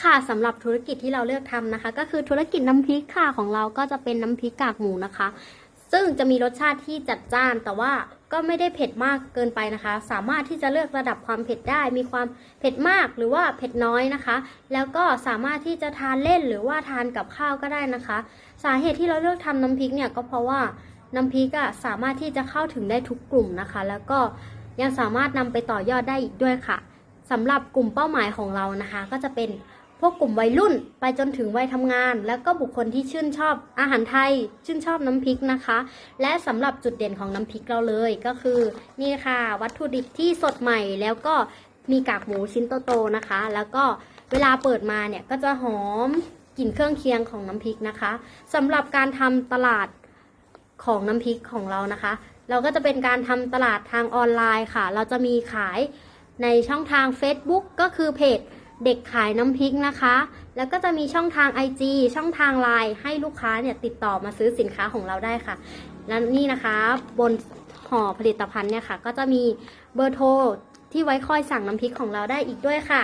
ค่ะสำหรับธุรกิจที่เราเลือกทำนะคะ ก็คือธุรกิจน้ำพริกค่ะของเราก็จะเป็นน้ำพริกกากหมูนะคะ ซึ่งจะมีรสชาติที่จัดจ้านแต่ว่าก็ไม่ได้เผ็ดมากเกินไปนะคะ สามารถที่จะเลือกระดับความเผ็ดได้ มีความเผ็ดมากหรือว่าเผ็ดน้อยนะคะ แล้วก็สามารถที่จะทานเล่นหรือว่าทานกับข้าวก็ได้นะคะ สาเหตุที่เราเลือกทำน้ำพริกเนี่ยก็เพราะว่าน้ำพริกอะสามารถที่จะเข้าถึงได้ทุกกลุ่มนะคะ แล้วก็ยังสามารถนำไปต่อยอดได้อีกด้วยค่ะสำหรับกลุ่มเป้าหมายของเรานะคะ ก็จะเป็น พวกกลุ่มวัยรุ่นไปจนถึงวัยทำงาน แล้วก็บุคคลที่ชื่นชอบอาหารไทย ชื่นชอบน้ำพริกนะคะ และสำหรับจุดเด่นของน้ำพริกเราเลยก็คือนี่ค่ะ วัตถุดิบที่สดใหม่แล้วก็มีกากหมูชิ้นโตๆนะคะ แล้วก็เวลาเปิดมาเนี่ยก็จะหอมกลิ่นเครื่องเคียงของน้ำพริกนะคะสำหรับการทำตลาดของน้ำพริกของเรานะคะ เราก็จะเป็นการทำตลาดทางออนไลน์ค่ะ เราจะมีขายในช่องทาง Facebook ก็คือเพจ เด็กขายน้ำพริกนะคะ แล้วก็จะมีช่องทาง IG ช่องทางไลน์ให้ลูกค้าเนี่ยติดต่อมาซื้อสินค้าของเราได้ค่ะ แล้วนี่นะคะบนห่อผลิตภัณฑ์เนี่ยค่ะ ก็จะมีเบอร์โทรที่ไว้คอยสั่งน้ำพริกของเราได้อีกด้วยค่ะ